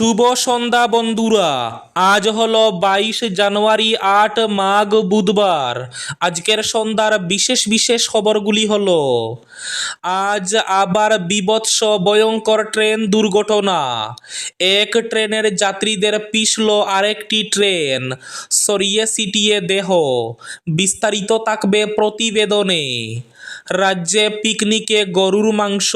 শুভ সন্ধ্যা বন্ধুরা। আজ হলো বাইশ জানুয়ারি, আট মাঘ বুধবার। আজকের সন্ধ্যার বিশেষ বিশেষ খবরগুলি হলো, আজ আবার বিবৎস ভয়ঙ্কর ট্রেন দুর্ঘটনা। এক ট্রেনের যাত্রীদের পিষল আরেকটি ট্রেন, সরিয়ে সিটিয়ে দেহ। বিস্তারিত থাকবে প্রতিবেদনে। রাজ্যে পিকনিকে গরুর মাংস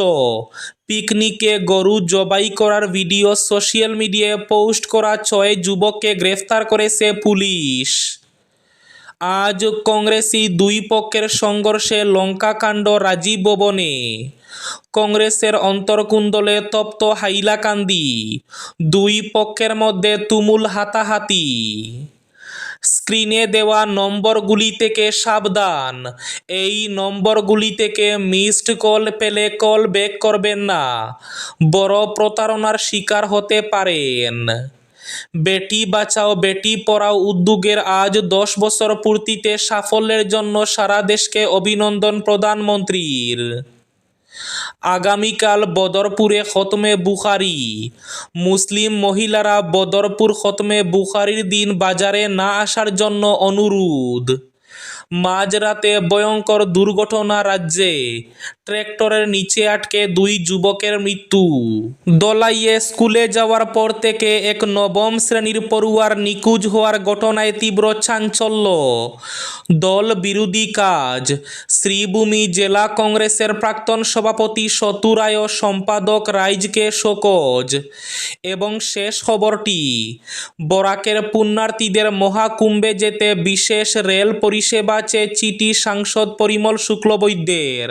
পিকনিকে গরু জবাই করার ভিডিও সোশ্যাল মিডিয়ায় পোস্ট করা ছয় যুবককে গ্রেফতার করেছে পুলিশ। আজ কংগ্রেসি দুই পক্ষের সংঘর্ষে লঙ্কাকাণ্ড রাজীব ভবনে। কংগ্রেসের অন্তর্কুণ্ডলে তপ্ত হাইলাকান্দি। দুই পক্ষের মধ্যে তুমুল হাতাহাতি। স্ক্রিনে দেওয়া নম্বরগুলি থেকে সাবধান। এই নম্বরগুলি থেকে মিসড কল পেলে কল ব্যাক করবেন না। বড় প্রতারণার শিকার হতে পারেন। বেটি বাঁচাও, বেটি পড়াও উদ্যোগের আজ দশ বছর পূর্তিতে সাফল্যের জন্য সারা দেশকে অভিনন্দন প্রধানমন্ত্রীর। আগামীকাল বদরপুরে খতমে বুখারি। মুসলিম মহিলারা বদরপুর খতমে বুখারির দিন বাজারে না আসার জন্য অনুরোধ। মাঝরাতে ভয়ঙ্কর দুর্ঘটনা রাজ্যে। ট্র্যাক্টরের নিচে আটকে দুই যুবকের মৃত্যু। দলাইয়ে স্কুলে যাওয়ার পর থেকে এক নবম শ্রেণির পড়ুয়ার নিখোঁজ হওয়ার ঘটনায় তীব্র চাঞ্চল্য। দল বিরোধী কাজ। শ্রীভূমি জেলা কংগ্রেসের প্রাক্তন সভাপতি সতুরায় সম্পাদক রাইজকে শোকজ। এবং শেষ খবরটি, বরাকের পুণ্যার্থীদের মহাকুম্ভে যেতে বিশেষ রেল পরিষেবা চেয়ে চিঠি সাংসদ পরিমল শুক্লবৈদ্যের।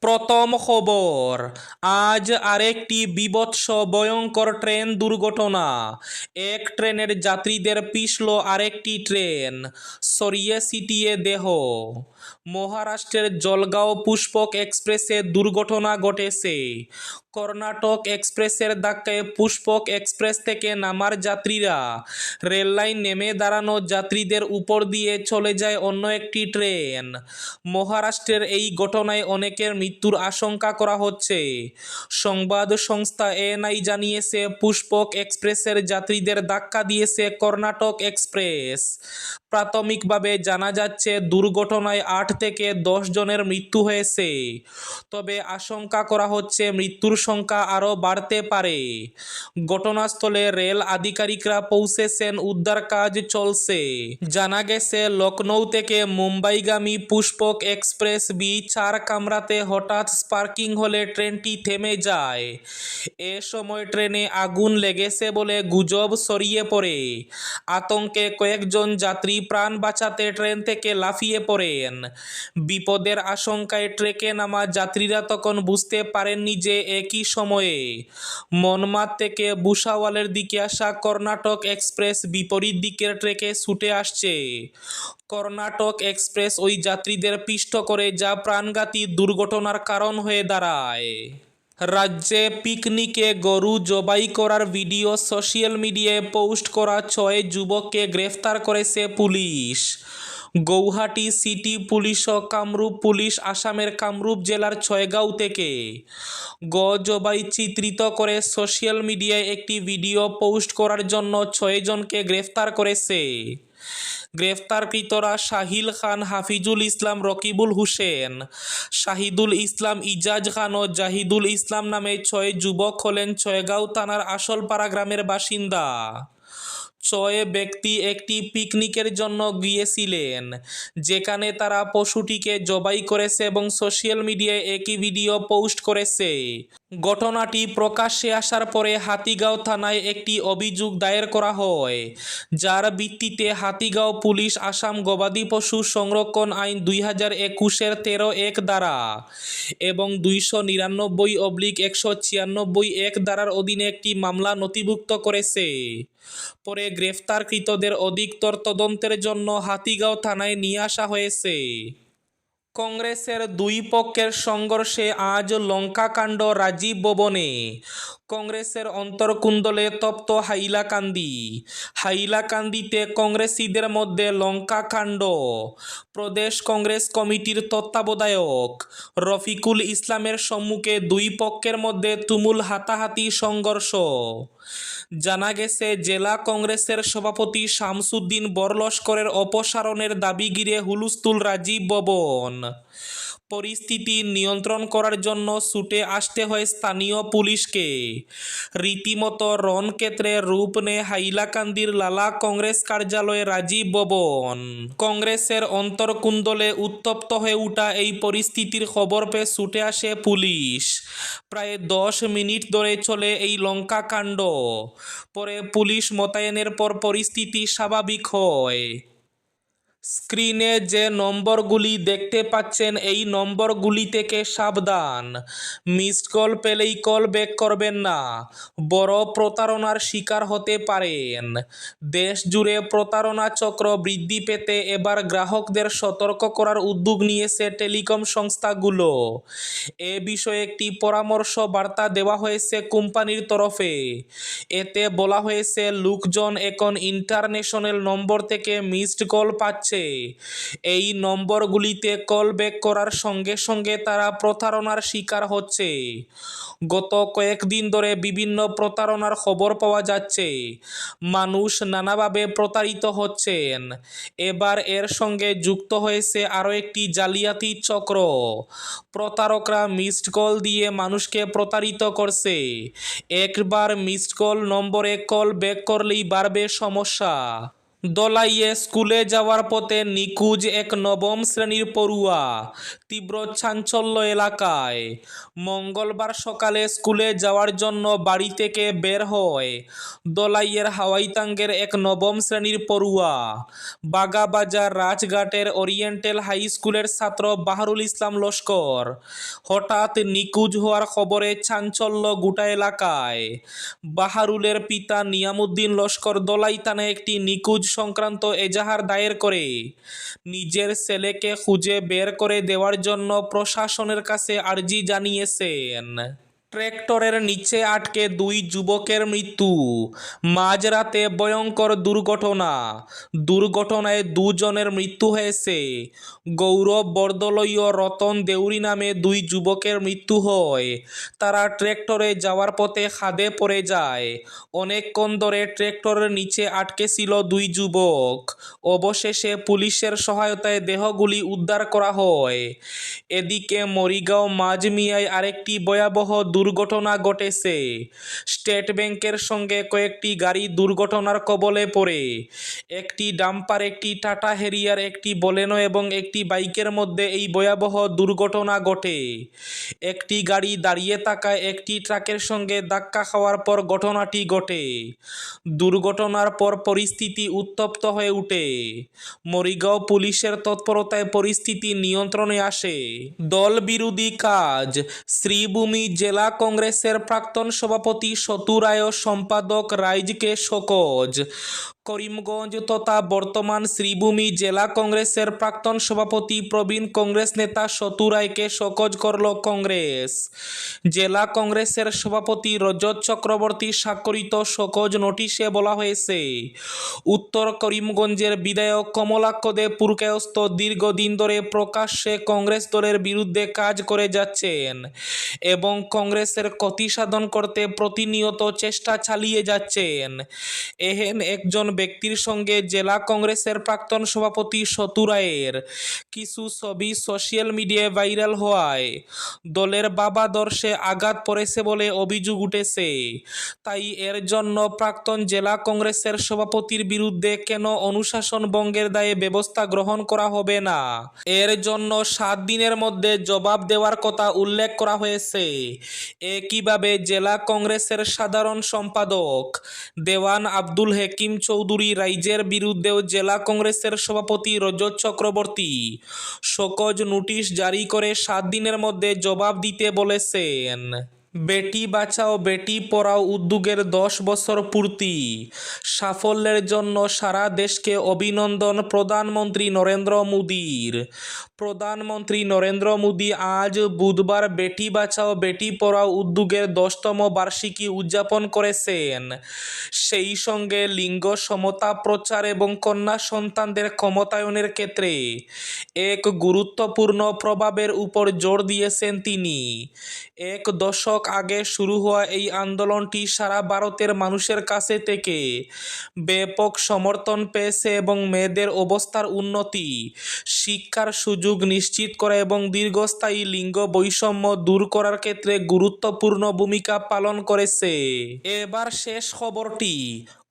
প্রথম খবর, আজ আরেকটি বিবৎস ভয়ঙ্কর ট্রেন দুর্ঘটনা। এক ট্রেনের যাত্রীদের পিছল আরেকটি ট্রেন, সরিয়ে সিটিয়ে দেহ। মহারাষ্ট্রের জলগাঁও পুষ্পক এক্সপ্রেসে দুর্ঘটনা ঘটেছে। কর্ণাটক এক্সপ্রেসের ধাক্কায় পুষ্পক এক্সপ্রেস থেকে নামার যাত্রীরা রেললাইন নেমে দাঁড়ানো যাত্রীদের উপর দিয়ে চলে যায় অন্য একটি ট্রেন। মহারাষ্ট্রের এই ঘটনায় অনেকের মৃত্যুর আশঙ্কা করা হচ্ছে। সংবাদ সংস্থা এএনআই জানিয়েছে, পুষ্পক এক্সপ্রেসের যাত্রীদের ধাক্কা দিয়েছে কর্ণাটক এক্সপ্রেস। প্রাথমিকভাবে জানা যাচ্ছে, দুর্ঘটনায় আট থেকে দশ জনের মৃত্যু হয়েছে। তবে আশঙ্কা করা হচ্ছে মৃত্যুর সংখ্যা আরও বাড়তে পারে। ঘটনাস্থলে রেল আধিকারিকরা পৌঁছেছেন, উদ্ধার কাজ চলছে। জানা গেছে লখনৌ থেকে মুম্বাইগামী পুষ্পক এক্সপ্রেস বি চার কামরাতে হঠাৎ স্পার্কিং হলে ট্রেনটি থেমে যায়। এ সময় ট্রেনে আগুন লেগেছে বলে গুজব ছড়িয়ে পড়ে। আতঙ্কে কয়েকজন যাত্রী প্রাণ বাঁচাতে ট্রেন থেকে লাফিয়ে পড়েন। বিপদের আশঙ্কায় ট্রেকে নামা যাত্রীরা তখন বুঝতে পারেননি যে একই সময়ে মনমাদ থেকে বুসাওয়ালের দিকে আসা কর্ণাটক এক্সপ্রেস বিপরীত দিকের ট্রেকে ছুটে আসছে। কর্ণাটক এক্সপ্রেস ওই যাত্রীদের পিষ্ট করে যা প্রাণঘাতী দুর্ঘটনার কারণ হয়ে দাঁড়ায়। রাজ্যে পিকনিকে গরু জবাই করার ভিডিও সোশ্যাল মিডিয়ায় পোস্ট করা ছয় যুবককে গ্রেফতার করেছে পুলিশ। গৌহাটি সিটি পুলিশ ও কামরূপ পুলিশ আসামের কামরূপ জেলার ছয়গাঁও থেকে। গ জবাই চিত্রিত করে সোশ্যাল মিডিয়ায় একটি ভিডিও পোস্ট করার জন্য ছয়জনকে গ্রেফতার করেছে। গ্রেফতারকৃতরা শাহিল খান, হাফিজুল ইসলাম, রকিবুল হোসেন, শাহিদুল ইসলাম, ইজাজ খান ও জাহিদুল ইসলাম নামে ছয় যুবক হলেন ছয়গাঁও থানার আসলপাড়া গ্রামের বাসিন্দা। ছয় ব্যক্তি একটি পিকনিকের জন্য গিয়েছিলেন, যেখানে তারা পশুটিকে জবাই করেছে এবং সোশ্যাল মিডিয়ায় একই ভিডিও পোস্ট করেছে। ঘটনাটি প্রকাশ্যে আসার পরে হাতিগাঁও থানায় একটি অভিযোগ দায়ের করা হয়, যার ভিত্তিতে হাতিগাঁও পুলিশ আসাম গবাদি পশু সংরক্ষণ আইন দুই হাজার একুশের তেরো এক দ্বারা এবং দুইশো নিরানব্বই অবলিক একশো ছিয়ানব্বই এক দ্বারার অধীনে একটি মামলা নথিভুক্ত করেছে। পরে গ্রেফতারকৃতদের অধিকতর তদন্তের জন্য হাতিগাঁও থানায় নিয়ে আসা হয়েছে। কংগ্রেসের দুই পক্ষের সংঘর্ষে আজ লঙ্কাকাণ্ড রাজীব ভবনে। কংগ্রেসের অন্তর্কুণ্ডলে তপ্ত হাইলাকান্দি। হাইলাকান্দিতে কংগ্রেসীদের মধ্যে লঙ্কাকাণ্ড। প্রদেশ কংগ্রেস কমিটির তত্ত্বাবধায়ক রফিকুল ইসলামের সম্মুখে দুই পক্ষের মধ্যে তুমুল হাতাহাতি সংঘর্ষ। জানা গেছে জেলা কংগ্রেসের সভাপতি শামসুদ্দিন বরলস্করের অপসারণের দাবি ঘিরে হুলুস্থুল রাজীব ভবন। পরিস্থিতি নিয়ন্ত্রণ করার জন্য ছুটে আসতে হয় স্থানীয় পুলিশকে। রীতিমতো রণক্ষেত্রে রূপ নেয় হাইলাকান্দির লালা কংগ্রেস কার্যালয়ে রাজীব ভবন। কংগ্রেসের অন্তর্কুণ্ডলে উত্তপ্ত হয়ে ওঠা এই পরিস্থিতির খবর পেয়ে ছুটে আসে পুলিশ। প্রায় দশ মিনিট ধরে চলে এই লঙ্কা কাণ্ড। পরে পুলিশ মোতায়েনের পর পরিস্থিতি স্বাভাবিক হয়। স্ক্রিনে যে নম্বরগুলি দেখতে পাচ্ছেন, এই নম্বরগুলি থেকে সাবধান। মিসড কল পেলেই কল ব্যাক করবেন না। বড় প্রতারণার শিকার হতে পারেন। দেশ জুড়ে প্রতারণা চক্র বৃদ্ধি পেতে এবার গ্রাহকদের সতর্ক করার উদ্যোগ নিয়েছে টেলিকম সংস্থাগুলো। এ বিষয়ে একটি পরামর্শ বার্তা দেওয়া হয়েছে কোম্পানির তরফে। এতে বলা হয়েছে, লোকজন এখন ইন্টারন্যাশনাল নম্বর থেকে মিসড কল পাচ্ছে। এই নম্বরগুলিতে কল ব্যাক করার সঙ্গে সঙ্গে তারা প্রতারণার শিকার হচ্ছে। গত কয়েকদিন ধরে বিভিন্ন প্রতারণার খবর পাওয়া যাচ্ছে। মানুষ নানাভাবে প্রতারিত হচ্ছেন। এবার এর সঙ্গে যুক্ত হয়েছে আরও একটি জালিয়াতি চক্র। প্রতারকরা মিসড কল দিয়ে মানুষকে প্রতারিত করছে। একবার মিসড কল নম্বরে কল ব্যাক করলেই বাড়বে সমস্যা। দলাইয়ে স্কুলে যাওয়ার পথে নিখোঁজ এক নবম শ্রেণির পড়ুয়া তীব্র চাঞ্চল্য এলাকায়। মঙ্গলবার সকালে স্কুলে যাওয়ার জন্য বাড়ি থেকে বের হয় দলাইয়ের হাওয়াইতাঙ্গের এক নবম শ্রেণির পড়ুয়া। বাগাবাজার রাজঘাটের ওরিয়েন্টাল হাই স্কুলের ছাত্র বাহারুল ইসলাম লস্কর হঠাৎ নিখোঁজ হওয়ার খবরে চাঞ্চল্য গোটা এলাকায়। বাহারুলের পিতা নিয়ামুদ্দিন লস্কর দলাই থানায় একটি নিখোঁজ সংক্রান্ত এজাহার দায়ের করে। নিজের ছেলেকে খুঁজে বের করে দেওয়ার জন্য প্রশাসনের কাছে আর্জি জানিয়েছেন। ট্র্যাক্টরের নিচে আটকে দুই যুবকের মৃত্যু। মাঝরাতে ভয়ঙ্কর দুর্ঘটনা। দুর্ঘটনায় দুজনের মৃত্যু হয়েছে। গৌরব বরদলৈ ও রতন দেউরি নামে দুই যুবকের মৃত্যু হয়। তারা ট্র্যাক্টরে যাওয়ার পথে খাদে পড়ে যায়। অনেকক্ষণ ধরে ট্র্যাক্টরের নিচে আটকে ছিল দুই যুবক। অবশেষে পুলিশের সহায়তায় দেহগুলি উদ্ধার করা হয়। এদিকে মরিগাঁও মাঝমিয়ায় আরেকটি ভয়াবহ দুর্ঘটনা ঘটেছে। স্টেট ব্যাংকের সঙ্গে কয়েকটি গাড়ি দুর্ঘটনার কবলে পড়ে। একটি ডাম্পার, একটি টাটা হেরিয়ার একটি বলেনো এবং একটি বাইকের মধ্যে এই ভয়াবহ দুর্ঘটনা ঘটে। একটি গাড়ি দাঁড়িয়ে থাকায় একটি ট্রাকের সঙ্গে ধাক্কা খাওয়ার পর ঘটনাটি ঘটে। দুর্ঘটনার পর পরিস্থিতি উত্তপ্ত হয়ে উঠে। মরিগাঁও পুলিশের তৎপরতায় পরিস্থিতি নিয়ন্ত্রণে আসে। দল বিরোধী কাজ, শ্রীভূমি জেলা কংগ্রেসের প্রাক্তন সভাপতি সতু রায় ও সম্পাদক রাইজকে শোকজ। করিমগঞ্জ তথা বর্তমান শ্রীভূমি জেলা কংগ্রেসের প্রাক্তন সভাপতি প্রবীণ কংগ্রেস নেতা সতু রায়কে শোকজ করল কংগ্রেস। জেলা কংগ্রেসের সভাপতি রজত চক্রবর্তী স্বাক্ষরিত শোকজ নোটিশে বলা হয়েছে, উত্তর করিমগঞ্জের বিধায়ক কমলাক্ষ দে পুরকায়স্ত দীর্ঘদিন ধরে প্রকাশ্যে কংগ্রেস দলের বিরুদ্ধে কাজ করে যাচ্ছেন এবং কংগ্রেসের ক্ষতি সাধন করতে প্রতিনিয়ত চেষ্টা চালিয়ে যাচ্ছেন। এহেন একজন ব্যক্তির সঙ্গে জেলা কংগ্রেসের প্রাক্তন সভাপতি সতু রায়ের। কিছু ছবি সোশ্যাল মিডিয়ায় ভাইরাল হওয়ায় দলের বাবাদর্শে আঘাত পড়েছে বলে অভিযোগ উঠেছে। তাই এর জন্য প্রাক্তন জেলা কংগ্রেসের সভাপতির বিরুদ্ধে কেন অনুশাসন ভঙ্গের দায়ে ব্যবস্থা গ্রহণ করা হবে না? এর জন্য সাত দিনের মধ্যে জবাব দেওয়ার কথা উল্লেখ করা হয়েছে। একইভাবে জেলা কংগ্রেসের সাধারণ সম্পাদক দেওয়ান আব্দুল হেকিম চৌধুরী রাইজের বিরুদ্ধেও জেলা কংগ্রেসের সভাপতি রজত চক্রবর্তী। শোকজ নোটিশ জারি করে সাত দিনের মধ্যে জবাব দিতে বলেছেন। বেটি বাঁচাও, বেটি পড়াও উদ্যোগের দশ বছর পূর্তি। সাফল্যের জন্য সারা দেশকে অভিনন্দন প্রধানমন্ত্রী নরেন্দ্র মোদীর। প্রধানমন্ত্রী নরেন্দ্র মোদী আজ বুধবার বেটি বাঁচাও, বেটি পড়াও উদ্যোগের দশতম বার্ষিকী উদযাপন করেছেন। সেই সঙ্গে লিঙ্গ সমতা প্রচার এবং কন্যা সন্তানদের ক্ষমতায়নের ক্ষেত্রে এক গুরুত্বপূর্ণ প্রভাবের উপর জোর দিয়েছেন তিনি। এক দশক আগে শুরু হওয়া এই আন্দোলনটি সারা ভারতের মানুষের কাছে থেকে ব্যাপক সমর্থন পেয়েছে এবং মেয়েদের অবস্থার উন্নতি, শিক্ষার সুযোগ নিশ্চিত করা এবং দীর্ঘস্থায়ী লিঙ্গ বৈষম্য দূর করার ক্ষেত্রে গুরুত্বপূর্ণ ভূমিকা পালন করেছে। এবার শেষ খবরটি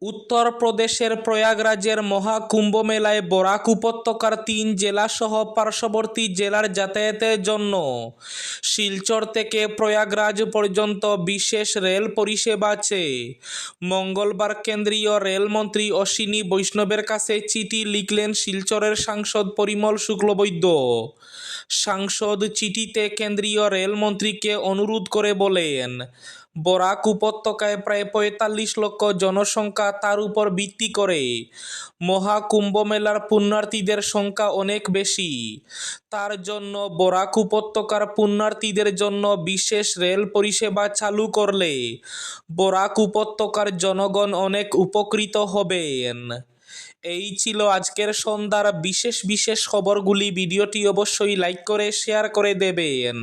উত্তরপ্রদেশের প্রয়াগরাজের মহাকুম্ভ মেলায় বরাক উপত্যকার তিন জেলাসহ পার্শ্ববর্তী জেলার যাতায়াতের জন্য শিলচর থেকে প্রয়াগরাজ পর্যন্ত বিশেষ রেল পরিষেবা আছে। মঙ্গলবার কেন্দ্রীয় রেলমন্ত্রী অশ্বিনী বৈষ্ণবের কাছে চিঠি লিখলেন শিলচরের সাংসদ পরিমল শুক্লবৈদ্য। সাংসদ চিঠিতে কেন্দ্রীয় রেলমন্ত্রীকে অনুরোধ করে বলেন বরাক উপত্যকায় প্রায় পঁয়তাল্লিশ লক্ষ জনসংখ্যা তার উপর ভিত্তি করে। মহাকুম্ভ মেলার পুণ্যার্থীদের সংখ্যা অনেক বেশি। তার জন্য বরাক উপত্যকার পুণ্যার্থীদের জন্য বিশেষ রেল পরিষেবা চালু করলে বরাক উপত্যকার জনগণ অনেক উপকৃত হবেন। এই ছিল আজকের সন্ধ্যার বিশেষ বিশেষ খবরগুলি। ভিডিওটি অবশ্যই লাইক করে, শেয়ার করে দেবেন।